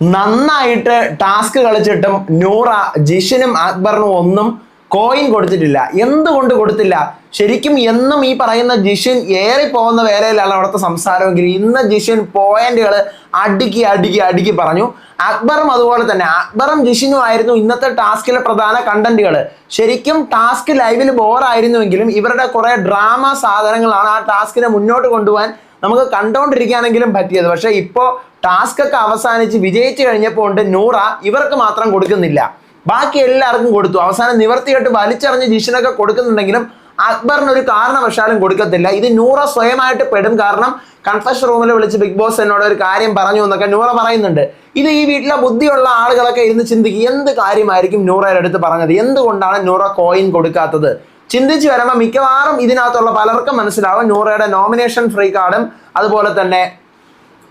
നന്നായിട്ട് ടാസ്ക് കളിച്ചിട്ടും നൂറ ജിഷനും അക്ബറിനും ഒന്നും കോയിൻ കൊടുത്തിട്ടില്ല. എന്തുകൊണ്ട് കൊടുത്തില്ല? ശരിക്കും എന്നും ഈ പറയുന്ന ജിഷിൻ ഏറി പോകുന്ന വേലയിലാണ് അവിടുത്തെ സംസാരമെങ്കിൽ ഇന്ന് ജിഷിൻ പോയിന്റുകൾ അടുക്കി അടുക്കി അടുക്കി പറഞ്ഞു. അക്ബറും അതുപോലെ തന്നെ. അക്ബറും ജിഷിനും ആയിരുന്നു ഇന്നത്തെ ടാസ്കിലെ പ്രധാന കണ്ടന്റുകൾ ശരിക്കും ടാസ്ക് ലൈവിൽ ബോറായിരുന്നുവെങ്കിലും ഇവരുടെ കുറെ ഡ്രാമ സാധനങ്ങളാണ് ആ ടാസ്കിനെ മുന്നോട്ട് കൊണ്ടുപോകാൻ നമുക്ക് കണ്ടോണ്ടിരിക്കാനെങ്കിലും പറ്റിയത്. പക്ഷെ ഇപ്പോ ടാസ്ക് ഒക്കെ അവസാനിച്ച് വിജയിച്ചു കഴിഞ്ഞപ്പോൾ ഉണ്ട് നൂറ ഇവർക്ക് മാത്രം കൊടുക്കുന്നില്ല. ബാക്കി എല്ലാവർക്കും കൊടുത്തു. അവസാനം നിവർത്തിയിട്ട് വലിച്ചെറിഞ്ഞ് ജിഷനൊക്കെ കൊടുക്കുന്നുണ്ടെങ്കിലും അക്ബറിന് ഒരു കാരണവശാലും കൊടുക്കത്തില്ല. ഇത് നൂറ സ്വയമായിട്ട് പെടും കാരണം കൺഫഷൻ റൂമിൽ വിളിച്ച് ബിഗ് ബോസ് എന്നോട് ഒരു കാര്യം പറഞ്ഞു എന്നൊക്കെ നൂറ പറയുന്നുണ്ട്. ഇത് ഈ വീട്ടിലെ ബുദ്ധിയുള്ള ആളുകളൊക്കെ ഇരുന്ന് ചിന്തിക്കും എന്ത് കാര്യമായിരിക്കും നൂറയുടെ അടുത്ത് പറഞ്ഞത്? എന്തുകൊണ്ടാണ് നൂറ കോയിൻ കൊടുക്കാത്തത്? ചിന്തിച്ച് വരുമ്പോൾ മിക്കവാറും ഇതിനകത്തുള്ള പലർക്കും മനസ്സിലാവും നൂറയുടെ നോമിനേഷൻ ഫ്രീ കാർഡും അതുപോലെ തന്നെ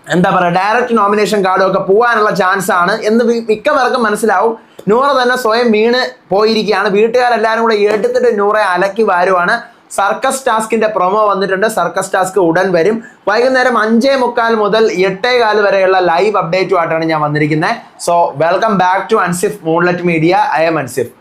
എന്താ പറയുക ഡയറക്റ്റ് നോമിനേഷൻ കാർഡും ഒക്കെ പോകാനുള്ള ചാൻസ് ആണ് എന്ന് മിക്കവർക്കും മനസ്സിലാവും. നൂറ തന്നെ സ്വയം വീണ് പോയിരിക്കുകയാണ്. വീട്ടുകാരെല്ലാവരും കൂടെ എടുത്തിട്ട് നൂറെ അലക്കി വാരുവാണ്. സർക്കസ് ടാസ്കിന്റെ പ്രൊമോ വന്നിട്ടുണ്ട്. സർക്കസ് ടാസ്ക് ഉടൻ വരും. വൈകുന്നേരം അഞ്ചേ മുക്കാൽ മുതൽ എട്ടേ കാൽ വരെയുള്ള ലൈവ് അപ്ഡേറ്റുമായിട്ടാണ് ഞാൻ വന്നിരിക്കുന്നത്. So welcome back to Ansif Moonlet media I'm Ansif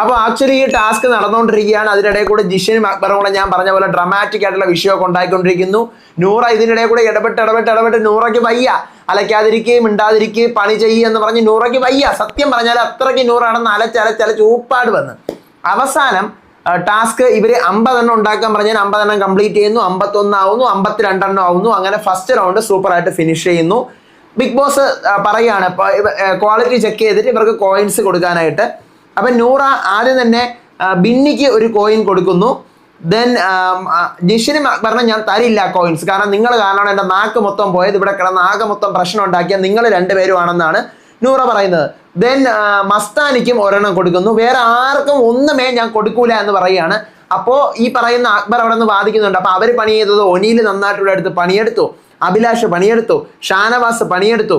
അപ്പോൾ ആക്ച്വലി ഈ ടാസ്ക് നടന്നുകൊണ്ടിരിക്കുകയാണ്. അതിനിടയിൽ കൂടെ ജിഷനും അക്ബറും കൂടെ ഞാൻ പറഞ്ഞ പോലെ ഡ്രമാറ്റിക് ആയിട്ടുള്ള വിഷയമൊക്കെ ഉണ്ടായിക്കൊണ്ടിരിക്കുന്നു. നൂറ ഇതിനിടെ കൂടെ ഇടപെട്ട് ഇടപെട്ട് ഇടപെട്ട് നൂറയ്ക്ക് വയ്യ. അലയ്ക്കാതിരിക്കുകയും മിണ്ടാതിരിക്കുകയും പണി ചെയ്യുക എന്ന് പറഞ്ഞ് നൂറയ്ക്ക് വയ്യ. സത്യം പറഞ്ഞാൽ അത്രയ്ക്ക് നൂറാണെന്ന് അലച്ചലച്ചലച്ച് ഊപ്പാട് വന്ന്. അവസാനം ടാസ്ക് ഇവർ അമ്പതെണ്ണം ഉണ്ടാക്കാൻ പറഞ്ഞാൽ അമ്പതെണ്ണം കംപ്ലീറ്റ് ചെയ്യുന്നു. അമ്പത്തൊന്ന് ആവുന്നു അമ്പത്തിരണ്ടെണ്ണം ആവുന്നു. അങ്ങനെ ഫസ്റ്റ് റൗണ്ട് സൂപ്പർ ആയിട്ട് ഫിനിഷ് ചെയ്യുന്നു. ബിഗ് ബോസ് പറയുകയാണ് ക്വാളിറ്റി ചെക്ക് ചെയ്തിട്ട് ഇവർക്ക് കോയിൻസ് കൊടുക്കാനായിട്ട്. അപ്പം നൂറ ആദ്യം തന്നെ ബിന്നിക്ക് ഒരു കോയിൻ കൊടുക്കുന്നു. ദെൻ ജിഷിന് പറഞ്ഞ ഞാൻ തരില്ല കോയിൻസ് കാരണം നിങ്ങൾ കാരണമാണ് എന്റെ നാക്ക് മൊത്തം പോയത്. ഇവിടെ കിടന്ന് ആകെ മൊത്തം പ്രശ്നം ഉണ്ടാക്കിയ നിങ്ങൾ രണ്ടുപേരുമാണെന്നാണ് നൂറ പറയുന്നത്. ദെൻ മസ്താനിക്കും ഒരെണ്ണം കൊടുക്കുന്നു. വേറെ ആർക്കും ഒന്നുമേ ഞാൻ കൊടുക്കൂല എന്ന് പറയുകയാണ്. അപ്പോൾ ഈ പറയുന്ന അക്ബർ അവിടെ നിന്ന് വാദിക്കുന്നുണ്ട്. അപ്പോൾ അവർ പണി ചെയ്തത് ഒനിയിൽ നന്നായിട്ടുള്ള എടുത്ത് പണിയെടുത്തു. അഭിലാഷ് പണിയെടുത്തു. ഷാനവാസ് പണിയെടുത്തു.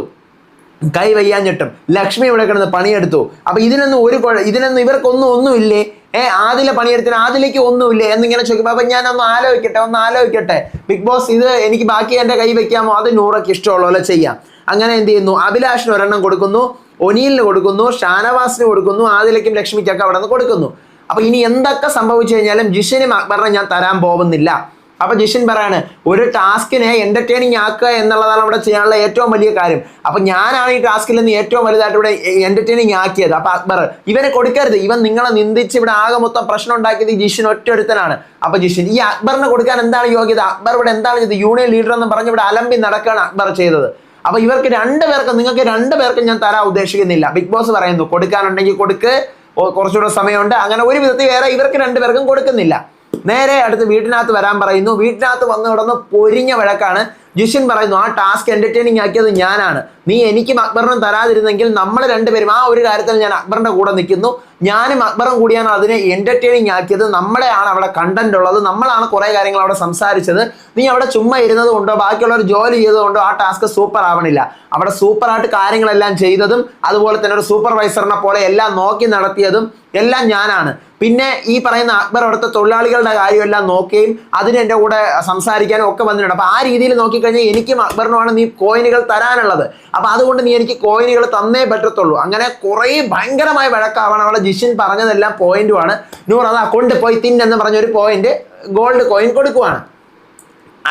കൈ വയ്യാഞ്ഞിട്ടും. ലക്ഷ്മി ഇവിടെ കിടന്ന് പണിയെടുത്തു. അപ്പൊ ഇതിനൊന്നും ഒരു കുഴ ഇതിനൊന്നും ഇവർക്കൊന്നും ഒന്നുമില്ലേ? ഏ ആദിലെ പണിയെടുത്തിന് ആദിലേക്ക് ഒന്നുമില്ലേ? എന്നിങ്ങനെ ചോദിക്കുമ്പോൾ അപ്പൊ ഞാൻ ഒന്ന് ആലോചിക്കട്ടെ ഒന്ന് ആലോചിക്കട്ടെ. ബിഗ് ബോസ് ഇത് എനിക്ക് ബാക്കി എന്റെ കൈ വെക്കാമോ അത് നൂറൊക്കെ ഇഷ്ടമുള്ള പോലെ ചെയ്യാം. അങ്ങനെ എന്ത് ചെയ്യുന്നു? അഭിലാഷിന് ഒരെണ്ണം കൊടുക്കുന്നു ഒനീലിന് കൊടുക്കുന്നു ഷാനവാസിന് കൊടുക്കുന്നു ആദിലേക്കും ലക്ഷ്മിക്കൊക്കെ അവിടെ നിന്ന് കൊടുക്കുന്നു. അപ്പൊ ഇനി എന്തൊക്കെ സംഭവിച്ചു കഴിഞ്ഞാലും ജിഷനും അക്ബറിനെ ഞാൻ തരാൻ പോകുന്നില്ല. അപ്പൊ ജിഷിൻ പറയാണ് ഒരു ടാസ്കിനെ എന്റർടൈനിങ് ആക്കുക എന്നുള്ളതാണ് അവിടെ ചെയ്യാനുള്ള ഏറ്റവും വലിയ കാര്യം. അപ്പൊ ഞാനാണ് ഈ ടാസ്കിൽ നിന്ന് ഏറ്റവും വലുതായിട്ട് ഇവിടെ എന്റർടൈനിങ് ആക്കിയത്. അപ്പൊ അക്ബർ ഇവനെ കൊടുക്കരുത്. ഇവൻ നിങ്ങളെ നിന്ദിച്ച് ഇവിടെ ആകെ മൊത്തം പ്രശ്നം ഉണ്ടാക്കിയത് ജിഷിൻ ഒറ്റൊരുത്തനാണ് അപ്പൊ ജിഷിൻ ഈ അക്ബറിന് കൊടുക്കാൻ എന്താണ് യോഗ്യത? അക്ബർ ഇവിടെ എന്താണ് ചെയ്തത്? യൂണിയൻ ലീഡർ എന്ന് പറഞ്ഞ് ഇവിടെ അലമ്പി നടക്കുകയാണ് അക്ബർ ചെയ്തത്. അപ്പൊ ഇവർക്ക് രണ്ട് പേർക്ക് നിങ്ങൾക്ക് രണ്ട് പേർക്കും ഞാൻ തരാൻ ഉദ്ദേശിക്കുന്നില്ല. ബിഗ് ബോസ് പറയുന്നു കൊടുക്കാനുണ്ടെങ്കിൽ കൊടുക്ക്. കുറച്ചുകൂടെ സമയമുണ്ട്. അങ്ങനെ ഒരു വിധത്തിൽ വേറെ ഇവർക്ക് രണ്ടുപേർക്കും കൊടുക്കുന്നില്ല. നേരെ അടുത്ത് വീട്ടിനകത്ത് വരാൻ പറയുന്നു. വീട്ടിനകത്ത് വന്ന് കിടന്ന് പൊരിഞ്ഞ വഴക്കാണ്. ജിഷിൻ പറയുന്നു ആ ടാസ്ക് എന്റർടൈനിങ് ആക്കിയത് ഞാനാണ്. നീ എനിക്കും അക്ബറിനും തരാതിരുന്നെങ്കിൽ നമ്മൾ രണ്ടുപേരും ആ ഒരു കാര്യത്തിൽ ഞാൻ അക്ബറിന്റെ കൂടെ നിൽക്കുന്നു. ഞാനും അക്ബറും കൂടിയാണ് അതിനെ എന്റർടൈനിങ് ആക്കിയത്. നമ്മളെയാണ് അവിടെ കണ്ടന്റ് ഉള്ളത്. നമ്മളാണ് കുറേ കാര്യങ്ങൾ അവിടെ സംസാരിച്ചത്. നീ അവിടെ ചുമ്മാ ഇരുന്നത് കൊണ്ടോ ബാക്കിയുള്ളവർ ജോലി ചെയ്തതുകൊണ്ടോ ആ ടാസ്ക് സൂപ്പർ ആവണില്ല. അവിടെ സൂപ്പറായിട്ട് കാര്യങ്ങളെല്ലാം ചെയ്തതും അതുപോലെ തന്നെ ഒരു സൂപ്പർവൈസറിനെ പോലെ എല്ലാം നോക്കി നടത്തിയതും എല്ലാം ഞാനാണ്. പിന്നെ ഈ പറയുന്ന അക്ബർ അവിടുത്തെ തൊഴിലാളികളുടെ കാര്യമെല്ലാം നോക്കുകയും അതിന് എന്റെ കൂടെ സംസാരിക്കാനും ഒക്കെ വന്നിട്ടുണ്ട്. അപ്പൊ ആ രീതിയിൽ നോക്കിക്കഴിഞ്ഞാൽ എനിക്കും അക്ബറിനുമാണ് നീ കോയിനുകൾ തരാനുള്ളത്. അപ്പൊ അതുകൊണ്ട് നീ എനിക്ക് കോയിനുകൾ തന്നേ പറ്റത്തുള്ളൂ. അങ്ങനെ കുറേ ഭയങ്കരമായ വഴക്കാവണം അവിടെ ജിഷിൻ പറഞ്ഞതെല്ലാം പോയിന്റുമാണ് നൂറ് അതാ കൊണ്ടുപോയി തിന്നെന്ന് പറഞ്ഞൊരു പോയിന്റ് ഗോൾഡ് കോയിൻ കൊടുക്കുവാണ്.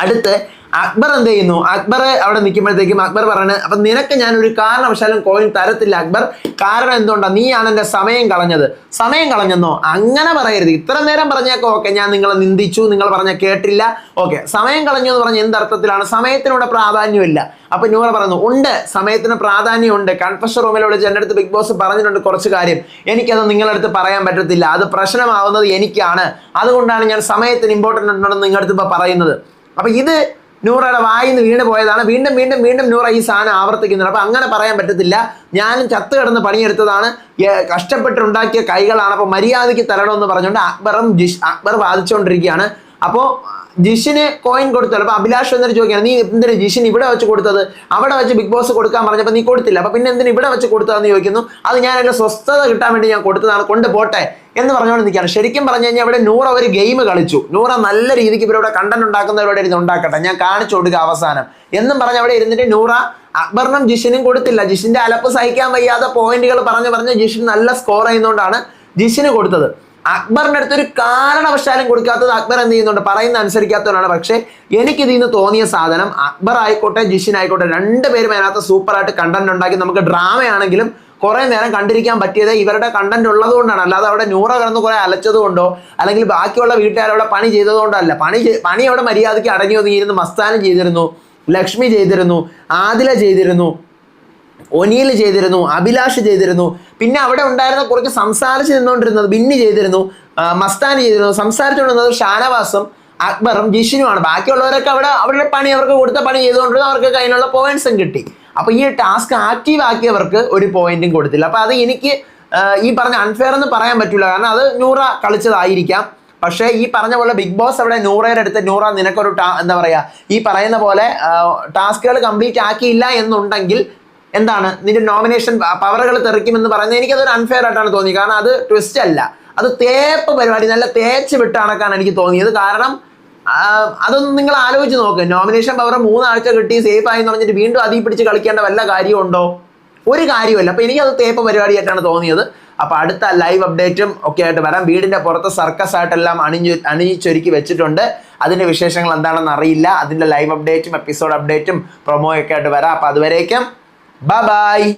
അടുത്ത് അക്ബർ എന്ത് ചെയ്യുന്നു? അക്ബർ അവിടെ നിൽക്കുമ്പോഴത്തേക്കും അക്ബർ പറയുന്നത് അപ്പൊ നിനക്ക് ഞാൻ ഒരു കാരണവശാലും കോയിൻ തരത്തില്ല അക്ബർ. കാരണം എന്തുകൊണ്ടാ? നീയാണ് എന്റെ സമയം കളഞ്ഞത്. സമയം കളഞ്ഞെന്നോ? അങ്ങനെ പറയരുത്. ഇത്ര നേരം പറഞ്ഞേക്കോ. ഓക്കെ ഞാൻ നിങ്ങളെ നിന്ദിച്ചു. നിങ്ങൾ പറഞ്ഞ കേട്ടില്ല. ഓക്കെ സമയം കളഞ്ഞു എന്ന് പറഞ്ഞ എന്തർത്ഥത്തിലാണ്? സമയത്തിനൂടെ പ്രാധാന്യമില്ല. അപ്പൊ നൂറ പറയുന്നു ഉണ്ട് സമയത്തിന് പ്രാധാന്യമുണ്ട്. കൺഫഷൻ റൂമിൽ വിളിച്ച് എന്റെ അടുത്ത് ബിഗ് ബോസ് പറഞ്ഞിട്ടുണ്ട് കുറച്ച് കാര്യം. എനിക്കത് നിങ്ങളുടെ അടുത്ത് പറയാൻ പറ്റത്തില്ല. അത് പ്രശ്നമാവുന്നത് എനിക്കാണ്. അതുകൊണ്ടാണ് ഞാൻ സമയത്തിന് ഇമ്പോർട്ടന്റ് ഉണ്ടെന്ന് നിങ്ങളുടെ അടുത്ത് ഇപ്പൊ പറയുന്നത്. അപ്പൊ ഇത് നൂറയുടെ വായിന്ന് വീണ് പോയതാണ്. വീണ്ടും വീണ്ടും വീണ്ടും നൂറ ഈ സാധനം ആവർത്തിക്കുന്നുണ്ട്. അപ്പം അങ്ങനെ പറയാൻ പറ്റത്തില്ല. ഞാനും ചത്ത് കിടന്ന് പണിയെടുത്തതാണ്. കഷ്ടപ്പെട്ടുണ്ടാക്കിയ കൈകളാണ്. അപ്പോൾ മര്യാദയ്ക്ക് തരണമെന്ന് പറഞ്ഞുകൊണ്ട് അക്ബറും ജിഷ് അക്ബർ വാദിച്ചുകൊണ്ടിരിക്കുകയാണ് അപ്പോൾ ജിഷിന് കോയിൻ കൊടുത്തല്ലോ അപ്പോൾ അഭിലാഷ് എന്നൊരു ചോദിക്കുകയാണ് നീ എന്തിനു ജിഷിന് ഇവിടെ വെച്ച് കൊടുത്തത്? അവിടെ വെച്ച് ബിഗ് ബോസ് കൊടുക്കാൻ പറഞ്ഞപ്പോൾ നീ കൊടുത്തില്ല. അപ്പോൾ പിന്നെ എന്തിനു ഇവിടെ വെച്ച് കൊടുത്തതെന്ന് ചോദിക്കുന്നു. അത് ഞാൻ എന്റെ സ്വസ്ഥത കിട്ടാൻ വേണ്ടി ഞാൻ കൊടുത്തതാണ്. കൊണ്ട് പോട്ടെ. എന്ന് പറഞ്ഞുകൊണ്ട് നിൽക്കുകയാണ്. ശരിക്കും പറഞ്ഞു കഴിഞ്ഞാൽ ഇവിടെ നൂറ ഒരു ഗെയിം കളിച്ചു. നൂറ നല്ല രീതിക്ക് ഇവരവിടെ കണ്ടന്റ് ഉണ്ടാക്കുന്നവരോട് ഇരുന്ന് ഉണ്ടാക്കട്ടെ. ഞാൻ കാണിച്ചു കൊടുക്കുക അവസാനം. എന്നും പറഞ്ഞ് അവിടെ ഇരുന്നിട്ട് നൂറ അക്ബറിനും ജിഷിനും കൊടുത്തില്ല. ജിഷിന്റെ അലപ്പ് സഹിക്കാൻ വയ്യാതെ പോയിന്റുകൾ പറഞ്ഞു പറഞ്ഞ് ജിഷിൻ നല്ല സ്കോർ ചെയ്യുന്നതുകൊണ്ടാണ് ജിഷിന് കൊടുത്തത്. അക്ബറിന്റെ അടുത്തൊരു കാരണവശാലും കൊടുക്കാത്തത് അക്ബർ എന്ത് ചെയ്യുന്നുണ്ട്? പറയുന്ന അനുസരിക്കാത്തവരാണ്. പക്ഷേ എനിക്ക് ഇതിൽ നിന്ന് തോന്നിയ സാധനം അക്ബർ ആയിക്കോട്ടെ ജിഷിൻ ആയിക്കോട്ടെ രണ്ടുപേരും അതിനകത്ത് സൂപ്പറായിട്ട് കണ്ടന്റ് ഉണ്ടാക്കി നമുക്ക് ഡ്രാമയാണെങ്കിലും കുറെ നേരം കണ്ടിരിക്കാൻ പറ്റിയത് ഇവരുടെ കണ്ടന്റ് ഉള്ളത് കൊണ്ടാണ് അല്ലാതെ അവിടെ നൂറ കിടന്ന് കുറെ അലച്ചത് കൊണ്ടോ അല്ലെങ്കിൽ ബാക്കിയുള്ള വീട്ടുകാർ അവിടെ പണി ചെയ്തതുകൊണ്ടല്ല പണി പണി അവിടെ മര്യാദയ്ക്ക് അടങ്ങി ഒതുങ്ങിയിരുന്നു മസ്താനം ചെയ്തിരുന്നു ലക്ഷ്മി ചെയ്തിരുന്നു ആദില ചെയ്തിരുന്നു ഒനീൽ ചെയ്തിരുന്നു അഭിലാഷ് ചെയ്തിരുന്നു. പിന്നെ അവിടെ ഉണ്ടായിരുന്ന കുറച്ച് സംസാരിച്ച് നിന്നുകൊണ്ടിരുന്നത് ബിന്നി ചെയ്തിരുന്നു മസ്താൻ ചെയ്തിരുന്നു. സംസാരിച്ചുകൊണ്ടിരുന്നത് ഷാനവാസും അക്ബറും ജിഷിനുമാണ്. ബാക്കിയുള്ളവരൊക്കെ അവിടെ അവരുടെ പണി അവർക്ക് കൊടുത്ത പണി ചെയ്തുകൊണ്ടിരുന്നു അവർക്ക് അതിനുള്ള പോയിന്റ്സും കിട്ടി. അപ്പൊ ഈ ടാസ്ക് ആക്റ്റീവ് ആക്കിയവർക്ക് ഒരു പോയിന്റും കൊടുത്തില്ല. അപ്പോൾ അത് എനിക്ക് ഈ പറഞ്ഞ അൺഫെയർ എന്ന് പറയാൻ പറ്റില്ല കാരണം അത് നൂറ കളിച്ചതായിരിക്കാം. പക്ഷേ ഈ പറഞ്ഞ പോലെ ബിഗ് ബോസ് അവിടെ നൂറയുടെ അടുത്ത് നൂറ നിനക്കൊരു ടാ എന്താ പറയുക ഈ പറയുന്ന പോലെ ടാസ്കുകൾ കംപ്ലീറ്റ് ആക്കിയില്ല എന്നുണ്ടെങ്കിൽ എന്താണ് നിന്റെ നോമിനേഷൻ പവറുകൾ തെറിക്കുമെന്ന് പറയുന്നത് എനിക്കതൊരു അൺഫെയർ ആയിട്ടാണ് തോന്നിയത്. കാരണം അത് ട്വിസ്റ്റ് അല്ല. അത് തേപ്പ് പരിപാടി നല്ല തേച്ച് വിട്ട് കണക്കാണ് എനിക്ക് തോന്നിയത്. കാരണം അതൊന്നും നിങ്ങൾ ആലോചിച്ച് നോക്ക്. നോമിനേഷൻ പവർ മൂന്നാഴ്ച കിട്ടി സേഫ് ആയി എന്ന് പറഞ്ഞിട്ട് വീണ്ടും അതിൽ പിടിച്ച് കളിക്കേണ്ട വല്ല കാര്യമുണ്ടോ ഒരു കാര്യമല്ല അപ്പൊ എനിക്കത് തേപ്പ് പരിപാടിയായിട്ടാണ് തോന്നിയത്. അപ്പൊ അടുത്ത ലൈവ് അപ്ഡേറ്റും ഒക്കെ ആയിട്ട് വരാം. വീടിന്റെ പുറത്ത് സർക്കസ് ആയിട്ടെല്ലാം അണിഞ്ഞു അണിയിച്ചൊരുക്കി വെച്ചിട്ടുണ്ട്. അതിന്റെ വിശേഷങ്ങൾ എന്താണെന്ന് അറിയില്ല. അതിന്റെ ലൈവ് അപ്ഡേറ്റും എപ്പിസോഡ് അപ്ഡേറ്റും പ്രൊമോയൊക്കെ ആയിട്ട് വരാം. അപ്പൊ അതുവരേക്കും ബൈ